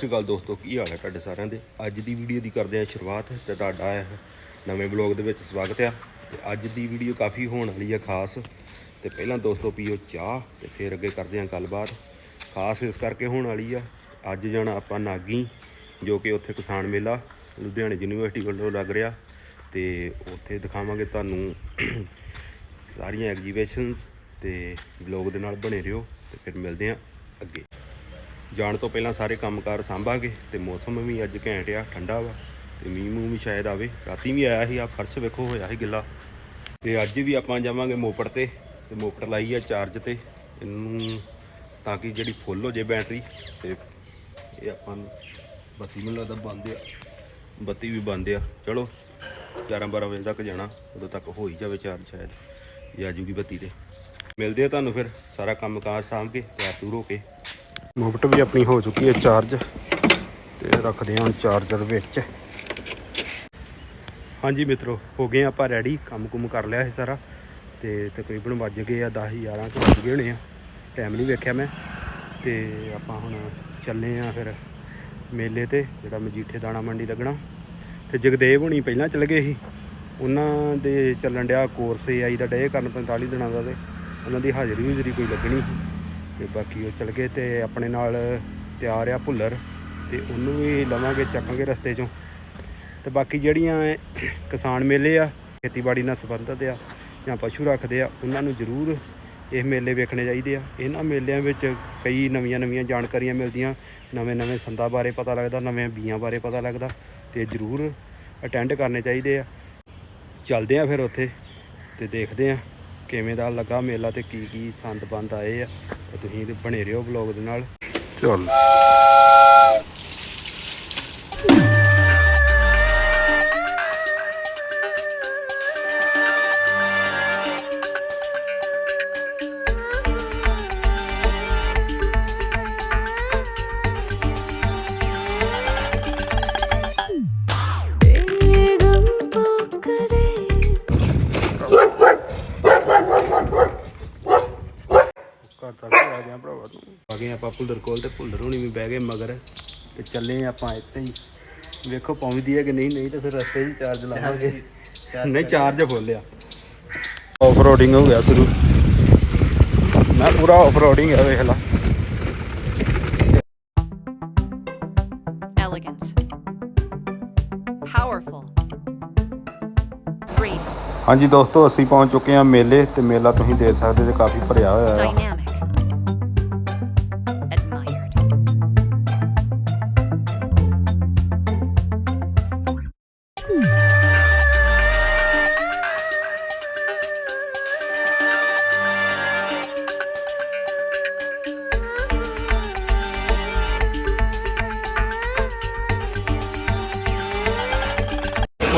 ਸਤਿ ਸ਼੍ਰੀ ਅਕਾਲ ਦੋਸਤੋ, ਕੀ ਹਾਲ ਹੈ ਤੁਹਾਡੇ ਸਾਰਿਆਂ ਦੇ? ਅੱਜ ਦੀ ਵੀਡੀਓ ਦੀ ਕਰਦੇ ਹਾਂ ਸ਼ੁਰੂਆਤ ਤੇ ਤੁਹਾਡਾ ਇਹ ਨਵੇਂ ਬਲੌਗ ਦੇ ਵਿੱਚ ਸਵਾਗਤ ਆ। ਤੇ ਅੱਜ ਦੀ ਵੀਡੀਓ ਕਾਫੀ ਹੋਣ ਵਾਲੀ ਆ ਖਾਸ। ਤੇ ਪਹਿਲਾਂ ਦੋਸਤੋ ਪੀਓ ਚਾਹ ਤੇ ਫਿਰ ਅੱਗੇ ਕਰਦੇ ਹਾਂ ਗੱਲਬਾਤ। ਖਾਸ ਇਸ ਕਰਕੇ ਹੋਣ ਵਾਲੀ ਆ, ਅੱਜ ਜਾਣਾ ਆਪਾਂ ਨਾਗੀ, ਜੋ ਕਿ ਉੱਥੇ ਕਿਸਾਨ ਮੇਲਾ, ਲੁਧਿਆਣੇ ਯੂਨੀਵਰਸਿਟੀ ਵੱਲੋਂ ਲੱਗ ਰਿਹਾ। ਤੇ ਉੱਥੇ ਦਿਖਾਵਾਂਗੇ ਤੁਹਾਨੂੰ ਸਾਰੀਆਂ ਐਗਜੀਬਿਸ਼ਨਸ ਤੇ ਬਲੌਗ ਦੇ ਨਾਲ ਬਣੇ ਰਹੋ ਤੇ ਫਿਰ ਮਿਲਦੇ ਹਾਂ ਅੱਗੇ। ਜਾਣ ਤੋਂ ਪਹਿਲਾਂ ਸਾਰੇ ਕੰਮਕਾਰ ਸੰਭਾਂਗੇ ਤੇ ਮੌਸਮ ਵੀ ਅੱਜ ਘੈਂਟ ਆ, ਠੰਡਾ ਵਾ ਤੇ ਮੀਂਹ ਮੂੰਹ ਵੀ ਸ਼ਾਇਦ ਆਵੇ। ਰਾਤੀ ਵੀ ਆਇਆ ਸੀ ਆ ਫਰਸ਼ ਵੇਖੋ, ਹੋਇਆ ਸੀ ਗਿੱਲਾ। ਤੇ ਅੱਜ ਵੀ ਆਪਾਂ ਜਾਵਾਂਗੇ ਮੋਪੜ ਤੇ ਤੇ ਮੋਪੜ ਲਾਈ ਆ ਚਾਰਜ ਤੇ। ਇਹਨੂੰ ਤਾਂ ਕਿ ਜਿਹੜੀ ਫੁੱਲ ਹੋ ਜੇ ਬੈਟਰੀ ਤੇ ਇਹ ਆਪਾਂ ਨੂੰ ਬੱਤੀ ਮੈਨੂੰ ਲੱਗਦਾ ਬੰਦ ਆ। ਬੱਤੀ ਵੀ ਬੰਦ ਆ। ਚਲੋ 11 12 ਵਜੇ ਤੱਕ ਜਾਣਾ, ਉਦੋਂ ਤੱਕ ਹੋ ਹੀ ਜਾਵੇ ਚਾਰਜ ਸ਼ਾਇਦ। ਜੇ ਆ ਜੂਗੀ ਬੱਤੀ ਤੇ। ਮਿਲਦੇ ਆ ਤੁਹਾਨੂੰ ਫਿਰ। ਸਾਰਾ ਕੰਮ ਕਾਜ ਸਾਂਭ ਕੇ, ਤਿਆਰ ਤੂਰ ਹੋ ਕੇ। ਮੁਕਟ ਵੀ ਆਪਣੀ ਹੋ ਚੁੱਕੀ ਹੈ ਚਾਰਜ ਤੇ ਰੱਖਦੇ ਹਾਂ ਹੁਣ ਚਾਰਜਰ ਵਿੱਚ। ਹਾਂਜੀ ਮਿੱਤਰੋ, ਹੋ ਗਏ ਆਪਾਂ ਰੈਡੀ ਕੰਮ ਕੁਮ ਕਰ ਲਿਆ ਸੀ ਸਾਰਾ। ਤੇ ਤਕਰੀਬਨ ਵੱਜ ਗਏ ਆ 10 11 ਕੁ ਵੱਜ ਗਏ ਹੋਣੇ ਆ। ਟਾਈਮ ਨਹੀਂ ਵੇਖਿਆ ਮੈਂ। ਤੇ ਆਪਾਂ ਹੁਣ ਚੱਲੇ ਆ ਫਿਰ ਮੇਲੇ ਤੇ, ਜਿਹੜਾ ਮਜੀਠੇ ਦਾਣਾ ਮੰਡੀ ਲੱਗਣਾ। ਤੇ ਜਗਦੇਵ ਹੁਣੀ ਪਹਿਲਾਂ ਚੱਲ ਗਏ ਸੀ। ਉਹਨਾਂ ਦੇ ਚੱਲਣ ਡਿਆ ਕੋਰਸ ਆਈ ਦਾ ਡੇ ਕਰਨ 45 ਦਿਨਾਂ ਦਾ ਤੇ। ਉਹਨਾਂ ਦੀ ਹਾਜ਼ਰੀ ਹੁਜ਼ਰੀ ਕੋਈ ਲੱਗਣੀ ਸੀ। ਤੇ ਬਾਕੀ ਉਹ ਚਲ ਗਏ ਤੇ ਆਪਣੇ ਨਾਲ ਤਿਆਰ ਆ ਭੁੱਲਰ ਤੇ ਉਹਨੂੰ ਵੀ ਲਵਾਂਗੇ, ਚੱਕਾਂਗੇ ਰਸਤੇ 'ਚੋਂ। ਤੇ ਬਾਕੀ ਜਿਹੜੀਆਂ ਕਿਸਾਨ ਮੇਲੇ ਆ, ਖੇਤੀਬਾੜੀ ਨਾਲ ਸੰਬੰਧਿਤ ਆ ਜਾਂ ਪਸ਼ੂ ਰੱਖਦੇ ਆ, ਉਹਨਾਂ ਨੂੰ ਜ਼ਰੂਰ ਇਹ ਮੇਲੇ ਵੇਖਣੇ ਚਾਹੀਦੇ ਆ। ਇਹਨਾਂ ਮੇਲਿਆਂ ਵਿੱਚ ਕਈ ਨਵੀਆਂ ਨਵੀਆਂ ਜਾਣਕਾਰੀਆਂ ਮਿਲਦੀਆਂ, ਨਵੇਂ ਨਵੇਂ ਸੰਦਾਂ ਬਾਰੇ ਪਤਾ ਲੱਗਦਾ, ਨਵੇਂ ਬੀਆਂ ਬਾਰੇ ਪਤਾ ਲੱਗਦਾ ਤੇ ਜ਼ਰੂਰ ਅਟੈਂਡ ਕਰਨੇ ਚਾਹੀਦੇ ਆ। ਚੱਲਦੇ ਆ ਫਿਰ ਉੱਥੇ ਤੇ ਦੇਖਦੇ ਆ ਕਿਵੇਂ ਦਾ ਲੱਗਾ ਮੇਲਾ ਤੇ ਕੀ ਕੀ ਸੰਦ ਬੰਦ ਆਏ ਆ। ਤੇ ਤੁਸੀਂ ਬਣੇ ਰਹੋ ਵਲੌਗ ਦੇ ਨਾਲ। ਚਲ। ਘਰ ਤੱਕ ਆ ਗਿਆ ਭਰਾਵਾ ਤੂੰ। ਆ ਗਏ ਆਪਾਂ ਭੁੱਲਰ ਕੋਲ ਤੇ ਭੁੱਲਰ ਹੋਣੀ ਵੀ ਬਹਿ ਗਏ ਮਗਰ। ਤੇ ਚੱਲੇ ਆਪਾਂ ਇੱਥੇ ਹੀ। ਵੇਖੋ ਪਹੁੰਚਦੀ ਹੈ ਕਿ ਨਹੀਂ ਨਹੀਂ ਤਾਂ ਫਿਰ ਰਸਤੇ 'ਚ ਚਾਰਜ ਲਾਵਾਂਗੇ। ਨਹੀਂ ਚਾਰਜ ਫੁੱਲ ਆ ਆਫ ਰੋਡਿੰਗ ਹੋ ਗਿਆ ਸ਼ੁਰੂ। ਮੈਂ ਪੂਰਾ ਆਫ ਰੋਡਿੰਗ ਹੈ ਵੇਖ ਲਾ। ਹਾਂਜੀ ਦੋਸਤੋ ਅਸੀਂ ਪਹੁੰਚ ਚੁੱਕੇ ਹਾਂ ਮੇਲੇ। ਤੇ ਮੇਲਾ ਤੁਸੀਂ ਦੇਖ ਸਕਦੇ ਜੇ ਕਾਫੀ ਭਰਿਆ ਹੋਇਆ ਹੈ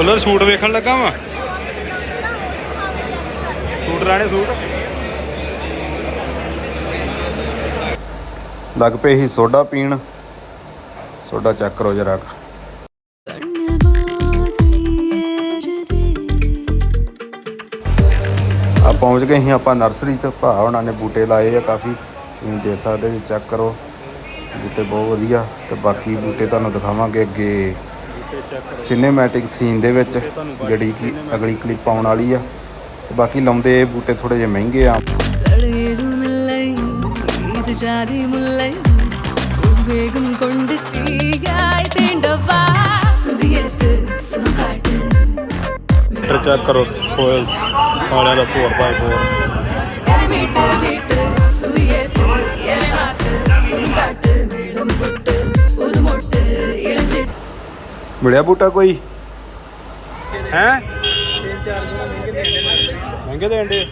ਕੂਲਰ ਸੂਟ ਵੇਖਣ ਲੱਗਾ ਵਾਂ। ਸੂਟ ਰਾਣੇ ਸੂਟ? ਲੱਗ ਪਏ ਹੀ ਸੋਡਾ ਪੀਣ। ਸੋਡਾ ਚੈੱਕ ਕਰੋ ਜਰਾ। ਆ ਪਹੁੰਚ ਗਏ ਹਾਂ ਆਪਾਂ ਨਰਸਰੀ ਚ। ਭਾ ਉਹਨਾਂ ਨੇ ਬੂਟੇ ਲਾਏ ਆ ਕਾਫੀ। ਤੁਸੀਂ ਦੇਖ ਸਕਦੇ ਜੀ ਚੈੱਕ ਕਰੋ। ਬੂਟੇ ਬਹੁਤ ਵਧੀਆ ਤੇ ਬਾਕੀ ਬੂਟੇ ਤੁਹਾਨੂੰ ਦਿਖਾਵਾਂਗੇ ਅੱਗੇ। ਸਿਨੇਮੈਟਿਕ ਸੀਨ ਦੇ ਵਿੱਚ ਜਿਹੜੀ ਕਿ ਅਗਲੀ ਕਲਿੱਪ ਆਉਣ ਵਾਲੀ ਆ। ਤੇ ਬਾਕੀ ਲਾਉਂਦੇ ਇਹ ਬੂਟੇ ਥੋੜੇ ਜਿਹਾ ਮਹਿੰਗੇ ਆ। வேகம் ਕਰੋ ਸੋਇਲਸ ਵਾਲਿਆਂ ਦਾ 4x4 ਮਿਲਿਆ ਬੂਟਾ ਕੋਈ ਹੈ ਮਹਿੰਗੇ ਦੇਣ ਦੇ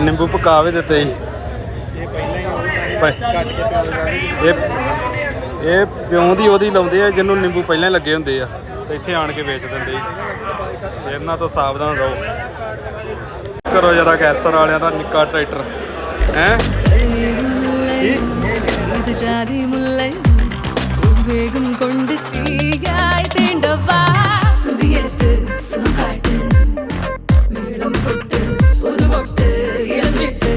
ਨਿੰਬੂ ਪਕਾ ਵੀ ਦਿੱਤੇ ਜੀ ਇਹ ਪਹਿਲਾਂ ਹੀ ਇਹ ਇਹ ਪਿਉਂ ਦੀ ਉਹਦੀ ਲਾਉਂਦੇ ਆ ਜਿਹਨੂੰ ਨਿੰਬੂ ਪਹਿਲਾਂ ਹੀ ਲੱਗੇ ਹੁੰਦੇ ਆ ਤੇ ਇੱਥੇ ਆਣ ਕੇ ਵੇਚ ਦਿੰਦੇ ਜੀ ਇਹਨਾਂ ਤੋਂ ਸਾਵਧਾਨ ਰਹੋ ਕਰੋ ਜਰਾ ਕੈਸਰ ਵਾਲਿਆਂ ਦਾ ਨਿੱਕਾ ਟਰੈਕਟਰ ਹੈ ഇത് ജാതി മുല്ലേ വേഗം കൊണ്ട് பார்த்து தீயாய் தீண்டவா சுதி எடுத்து சுகாட்டு மேளம் கொட்டு புது கொட்டு இழச்சிட்டு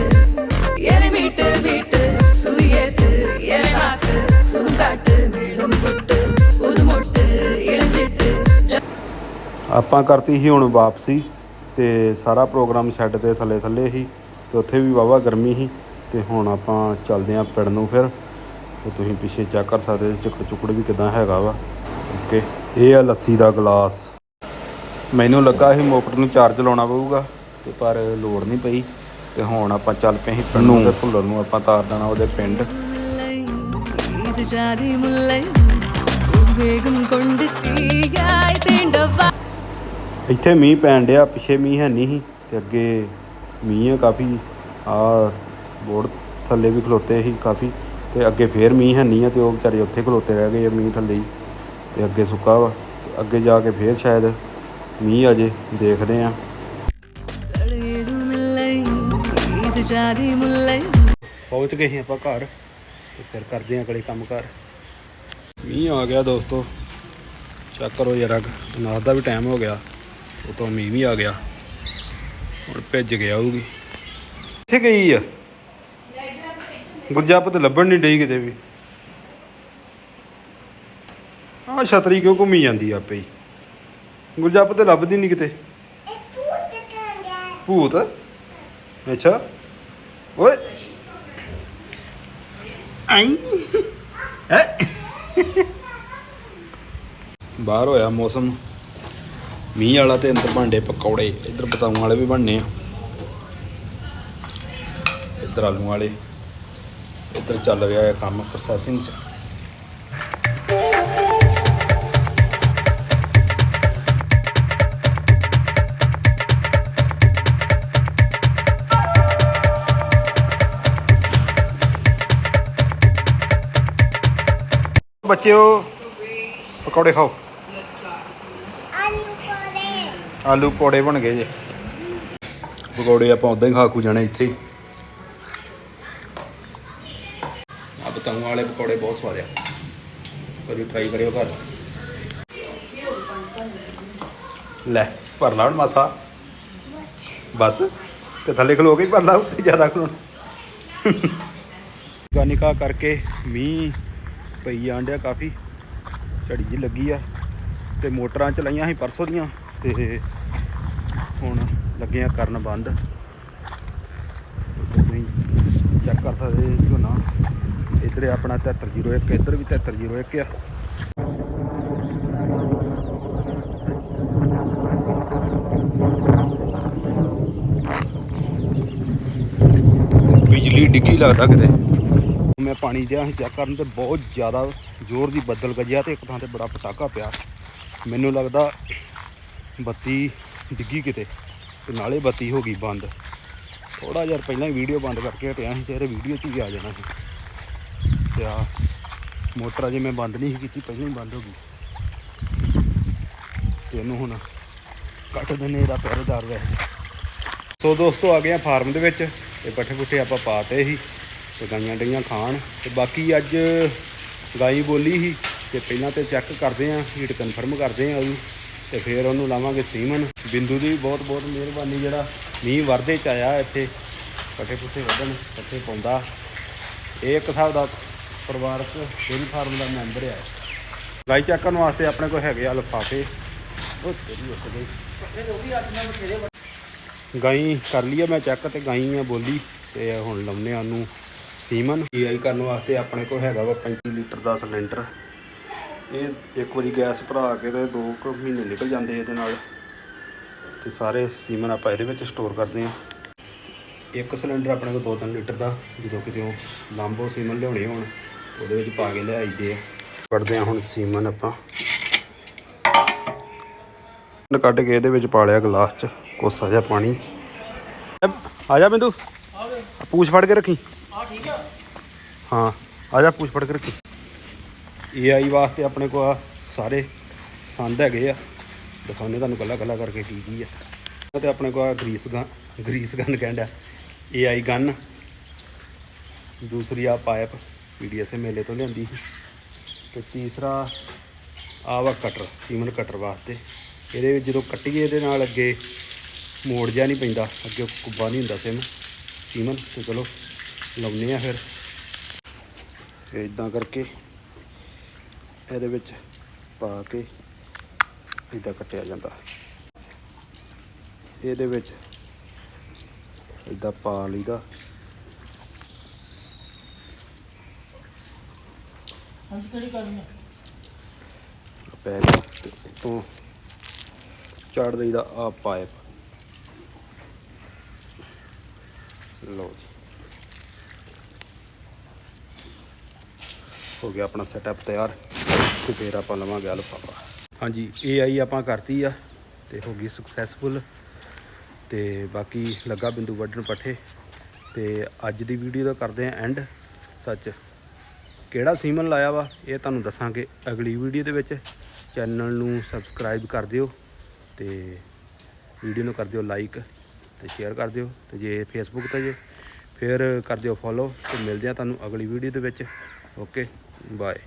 எரிமீட்டு வீட்டு சுதி ஏத்து என காத்து சுகாட்டு மேளம் கொட்டு புது மொட்டு இழச்சிட்டு ਆਪਾਂ ਕਰਤੀ ਸੀ ਹੁਣ ਵਾਪਸੀ ਤੇ ਸਾਰਾ ਪ੍ਰੋਗਰਾਮ ਛੱਡ ਤੇ ਥੱਲੇ ਥੱਲੇ ਹੀ ਤੇ ਉੱਥੇ ਵੀ ਵਾਵਾ ਗਰਮੀ ਸੀ ਤੇ ਹੁਣ ਆਪਾਂ ਚੱਲਦੇ ਆਂ ਪਿੰਡ ਨੂੰ ਫਿਰ ਤੇ ਤੁਸੀਂ ਪਿੱਛੇ ਚੈੱਕ ਕਰ ਸਕਦੇ ਹੋ ਚਿੱਕੜ ਚੁੱਕੜ ਵੀ ਕਿਦਾਂ ਹੈਗਾ ਵਾ। ਓਕੇ ਇਹ ਆ ਲੱਸੀ ਦਾ ਗਲਾਸ। ਮੈਨੂੰ ਲੱਗਾ ਸੀ ਮੋਟਰ ਨੂੰ ਚਾਰਜ ਲਾਉਣਾ ਪਊਗਾ ਤੇ ਪਰ ਲੋੜ ਨਹੀਂ ਪਈ। ਤੇ ਹੁਣ ਆਪਾਂ ਚੱਲ ਪਏ ਸੀ ਪਿੰਡ ਨੂੰ। ਭੁੱਲਰ ਨੂੰ ਆਪਾਂ ਤਾਰ ਦੇਣਾ ਉਹਦੇ ਪਿੰਡ। ਇੱਥੇ ਮੀਂਹ ਪੈਣ ਡਿਆ ਪਿੱਛੇ ਮੀਂਹ ਹੈ ਨਹੀਂ ਤੇ ਅੱਗੇ ਮੀਂਹ ਹੈ ਕਾਫੀ। ਆ ਬੋਰਡ ਥੱਲੇ ਵੀ ਖਲੋਤੇ ਸੀ ਕਾਫੀ। ਤੇ ਅੱਗੇ ਫੇਰ ਮੀਂਹ ਹੈ ਨਹੀਂ ਆ ਤੇ ਉਹ ਵਿਚਾਰੇ ਉੱਥੇ ਖਲੋਤੇ ਰਹਿ ਗਏ ਆ ਮੀਂਹ ਥੱਲੇ ਹੀ ਤੇ ਅੱਗੇ ਸੁੱਕਾ ਵਾ ਅੱਗੇ ਜਾ ਕੇ ਫੇਰ ਸ਼ਾਇਦ ਮੀਂਹ ਆ ਜੇ, ਦੇਖਦੇ ਆ। ਪਹੁੰਚ ਗਏ ਸੀ ਆਪਾਂ ਘਰ ਤੇ ਫਿਰ ਕਰਦੇ ਆ ਅਗਲੇ ਕੰਮ ਕਰ ਮੀਂਹ ਆ ਗਿਆ ਦੋਸਤੋ ਚੈੱਕ ਕਰੋ ਯਾਰ ਨਾਦ ਦਾ ਵੀ ਟਾਈਮ ਹੋ ਗਿਆ ਉਤੋਂ ਮੀਂਹ ਵੀ ਆ ਗਿਆ, ਹੁਣ ਭਿੱਜ ਗਿਆ ਹੋਊਗੀ। ਕਿੱਥੇ ਗਈ ਆ? ਗੁਰਜਾਪਤ ਲੱਭਣ ਨਹੀਂ ਡਈ ਕਿਤੇ ਵੀ। ਆਹ ਛਤਰੀ ਕਿਉਂ ਘੁੰਮੀ ਜਾਂਦੀ ਆ ਆਪੇ ਹੀ? ਗੁਰਜਾਪਤ ਲੱਭਦੀ ਨਹੀਂ ਕਿਤੇ। ਭੂਤ? ਅੱਛਾ। ਓਏ। ਆਈ। ਬਾਹਰ ਹੋਇਆ ਮੌਸਮ। ਮੀਂਹ ਵਾਲਾ ਤੇ ਅੰਦਰ ਭਾਂਡੇ ਪਕੌੜੇ। ਇੱਧਰ ਬਤਾਉਂ ਵਾਲੇ ਵੀ ਬਣਨੇ ਆ। ਇੱਧਰ ਆਲੂ ਵਾਲੇ। ਇੱਧਰ ਚੱਲ ਰਿਹਾ ਹੈ ਕੰਮ ਪ੍ਰੋਸੈਸਿੰਗ ਚ। ਬੱਚਿਓ, ਪਕੌੜੇ ਖਾਓ। ਆਲੂ ਪਕੌੜੇ। ਬਣ ਗਏ ਜੇ। ਪਕੌੜੇ ਆਪਾਂ ਉਦਾਂ ਹੀ ਖਾ ਖੂ ਜਾਣੇ ਇੱਥੇ ਹੀ। ਬਤਾਉਂ ਵਾਲੇ ਪਕੌੜੇ ਬਹੁਤ ਸਵਾਦ ਆ। ਕਦੀ ਟਰਾਈ ਕਰਿਓ ਘਰ। ਲੈ ਭਰ ਲਾ ਹੁਣ ਮਾਸਾ। ਬਸ ਤੇ ਥੱਲੇ ਖਲੋ ਕੇ ਭਰ ਲਾ ਉੱਤੇ ਜ਼ਿਆਦਾ ਖਲੋਣਾ। ਨਿਕਾ ਕਰਕੇ ਮੀਂਹ ਪਈ ਜਾਣ ਡਿਆ ਕਾਫੀ। ਝੜੀ ਜੀ ਲੱਗੀ ਆ। ਤੇ ਮੋਟਰਾਂ ਚਲਾਈਆਂ ਸੀ ਪਰਸੋਂ ਦੀਆਂ। ਤੇ ਹੁਣ ਲੱਗੇ ਆ ਕਰਨ ਬੰਦ। ਤੁਸੀਂ ਚੈੱਕ ਕਰ ਸਕਦੇ ਝੋਨਾ ਇੱਧਰ ਆਪਣਾ 7301 ਇੱਧਰ ਵੀ 7301 ਆ। ਬਿਜਲੀ ਡਿੱਗੀ ਲੱਗਦਾ ਕਿਤੇ? ਮੈਂ ਪਾਣੀ ਸੀ ਚੈੱਕ ਕਰਨ ਤੇ ਬਹੁਤ ਜ਼ਿਆਦਾ ਜ਼ੋਰ ਦੀ ਬੱਦਲ ਗੱਜਿਆ ਤੇ ਇੱਕ ਥਾਂ ਤੇ ਬੜਾ ਪਟਾਕਾ ਪਿਆ। ਮੈਨੂੰ ਲੱਗਦਾ ਬੱਤੀ ਡਿੱਗੀ ਕਿਤੇ ਤੇ ਨਾਲੇ ਬੱਤੀ ਹੋ ਗਈ ਬੰਦ। ਥੋੜਾ ਜਿਹਾ ਪਹਿਲਾਂ ਵੀਡੀਓ ਬੰਦ ਕਰਕੇ ਹਟਿਆ ਸੀ ਤੇ ਵੀਡੀਓ 'ਚ ਵੀ ਆ ਜਾਣਾ ਸੀ। ਤੇ ਆ ਮੋਟਰ ਅਜੇ ਮੈਂ ਬੰਦ ਨਹੀਂ ਸੀ ਕੀਤੀ, ਪਹਿਲਾਂ ਹੀ ਬੰਦ ਹੋ ਗਈ। ਤੇ ਇਹਨੂੰ ਹੁਣ ਕੱਟ ਦਿੰਨੇ ਇਹਦਾ ਪਹਿਰੇਦਾਰ ਵੈਸੇ। ਸੋ ਦੋਸਤੋ, ਆ ਗਏ ਆ ਫਾਰਮ ਦੇ ਵਿੱਚ, ਤੇ ਪੱਠੇ ਪੁੱਠੇ ਆਪਾਂ ਪਾਤੇ ਸੀ, ਤੇ ਗਾਈਆਂ ਡਈਆਂ ਖਾਣ। ਤੇ ਬਾਕੀ ਅੱਜ ਗਾਈ ਬੋਲੀ ਸੀ, ਤੇ ਪਹਿਲਾਂ ਤੇ ਚੈੱਕ ਕਰਦੇ ਆਂ ਹੀਟ ਕਨਫਰਮ ਕਰਦੇ ਆਂ ਉਹਦੀ, ਤੇ ਫਿਰ ਉਹਨੂੰ ਲਾਵਾਂਗੇ ਸੀਮਨ। ਬਿੰਦੂ ਦੀ ਵੀ ਬਹੁਤ ਬਹੁਤ ਮਿਹਰਬਾਨੀ, ਜਿਹੜਾ ਮੀਂਹ ਵਰਦੇ ਚ ਆਇਆ ਇੱਥੇ, ਪੱਠੇ ਪੁੱਠੇ ਵਧਣ ਪੱਠੇ ਪਾਉਂਦਾ। ਇਹ ਇੱਕ ਹਿਸਾਬ ਦਾ ਪਰਿਵਾਰਕ ਡੇਰੀ ਫਾਰਮ ਦਾ ਮੈਂਬਰ ਆ। ਗਾਈ ਚੈੱਕ ਕਰਨ ਵਾਸਤੇ ਆਪਣੇ ਕੋਲ ਹੈਗੇ ਆ ਲਿਫਾਫੇ। ਉਹ ਤੇਰੀ ਉੱਠ ਗਈ। ਗਾਈ ਕਰ ਲਈ ਆ ਮੈਂ ਚੈੱਕ ਤੇ ਗਾਈ ਆ ਬੋਲੀ ਤੇ ਹੁਣ ਲਾਉਨੇ ਆ ਉਹਨੂੰ ਸੀਮਨ। ਏਆਈ ਕਰਨ ਵਾਸਤੇ ਆਪਣੇ ਕੋਲ ਹੈਗਾ ਵਾ 35 ਲੀਟਰ ਦਾ ਸਿਲੰਡਰ। ਇਹ ਇੱਕ ਵਾਰੀ ਗੈਸ ਭਰਾ ਕੇ ਤੇ 2 ਕੁ ਮਹੀਨੇ ਨਿਕਲ ਜਾਂਦੇ ਇਹਦੇ ਨਾਲ। ਤੇ ਸਾਰੇ ਸੀਮਨ ਆਪਾਂ ਇਹਦੇ ਵਿੱਚ ਸਟੋਰ ਕਰਦੇ ਆ। ਇੱਕ ਸਿਲੰਡਰ ਆਪਣੇ ਕੋਲ 2-3 ਲੀਟਰ ਦਾ, ਜਦੋਂ ਕਿਤੇ ਉਹ ਲਾਂਬੋ ਸੀਮਨ ਲਿਆਉਣੇ ਹੋਣ। ਉਹਦੇ ਵਿੱਚ ਪਾ ਕੇ ਲਿਆਈਦੇ ਆ। ਕੱਢਦੇ ਆ ਹੁਣ ਸੀਮਨ ਆਪਾਂ। ਕੱਢ ਕੇ ਇਹਦੇ ਵਿੱਚ ਪਾ ਲਿਆ ਗਲਾਸ 'ਚ ਕੋਸਾ ਜਿਹਾ ਪਾਣੀ। ਆ ਜਾ ਬਿੰਦੂ। ਪੂਛ ਫੜ ਕੇ ਰੱਖੀ। ਆ ਠੀਕ ਆ ਹਾਂ, ਆ ਜਾ ਪੂਛ ਫੜ ਕੇ ਰੱਖੀ। ਏਆਈ ਵਾਸਤੇ ਆਪਣੇ ਕੋਲ ਸਾਰੇ ਸੰਦ ਹੈਗੇ ਆ। ਦਿਖਾਉਂਦੇ ਤੁਹਾਨੂੰ ਕੱਲਾ ਕੱਲਾ ਕਰਕੇ ਕੀ ਕੀ ਆ। ਤੇ ਆਪਣੇ ਕੋਲ ਗਰੀਸ ਗਨ ਗਰੀਸ ਗਨ ਕਹਿੰਦਾ। AI gun. ਦੂਸਰੀ ਆ ਪਾਇਪ। ਪੀਡੀਐਸ ਮੇਲੇ ਤੋਂ ਲਿਆਂਦੀ ਸੀ। ਤੇ ਤੀਸਰਾ ਆ ਵਾ ਕਟਰ, ਸੀਮਨ ਕਟਰ ਵਾਸਤੇ। ਇਹਦੇ ਵਿੱਚ ਜਦੋਂ ਕੱਟੀਏ, ਇਹਦੇ ਨਾਲ ਅੱਗੇ ਮੋੜ ਜਿਹਾ ਨਹੀਂ ਪੈਂਦਾ, ਅੱਗੇ ਕੁੱਬਾ ਨਹੀਂ ਹੁੰਦਾ ਸਿਮ ਸੀਮਨ, ਤੇ ਚਲੋ ਲਾਉਨੇ ਆ ਫਿਰ। ਤੇ ਇਦਾਂ ਕਰਕੇ ਇਹਦੇ ਵਿੱਚ ਪਾ ਕੇ ਇਦਾਂ ਕੱਟਿਆ ਜਾਂਦਾ। ਇਹਦੇ ਵਿੱਚ ਇਦਾਂ ਪਾ ਲਈਦਾ। ਹਾਂਜੀ, ਕਿਹੜੀ ਕਰਨੀ ਹੈ ਪੈ ਗਿਆ ਤੇ ਉੱਤੋਂ ਚਾੜ ਦਈਦਾ ਆ ਪਾਈਪ ਲਓ ਜੀ। ਹੋ ਗਿਆ ਆਪਣਾ ਸੈਟਅਪ ਤਿਆਰ, ਤੇ ਫਿਰ ਆਪਾਂ ਲਵਾਂਗੇ ਅਲਫਾਫਾ ਹਾਂਜੀ ਇਹ ਆਈ ਆਪਾਂ ਕਰਤੀ ਆ, ਤੇ ਹੋ ਗਈ ਸਕਸੈਸਫੁਲ ਤੇ ਬਾਕੀ ਲੱਗਾ ਬਿੰਦੂ ਵੱਢਣ ਪੱਠੇ, ਤੇ ਅੱਜ ਦੀ ਵੀਡੀਓ ਦਾ ਕਰਦੇ ਆ ਐਂਡ ਸੱਚ। ਕਿਹੜਾ ਸੀਮਨ ਲਾਇਆ ਵਾ, ਇਹ ਤੁਹਾਨੂੰ ਦੱਸਾਂਗੇ ਅਗਲੀ ਵੀਡੀਓ ਦੇ ਵਿੱਚ। ਚੈਨਲ ਨੂੰ ਸਬਸਕ੍ਰਾਈਬ ਕਰ ਦਿਓ ਤੇ ਵੀਡੀਓ ਨੂੰ ਕਰ ਦਿਓ ਲਾਈਕ ਤੇ ਸ਼ੇਅਰ ਕਰ ਦਿਓ। ਤੇ ਜੇ ਫੇਸਬੁੱਕ ਤੇ ਜੇ, ਫਿਰ ਕਰ ਦਿਓ ਫੋਲੋ ਤੇ ਮਿਲਦੇ ਆ ਤੁਹਾਨੂੰ ਅਗਲੀ ਵੀਡੀਓ ਦੇ ਵਿੱਚ। Okay bye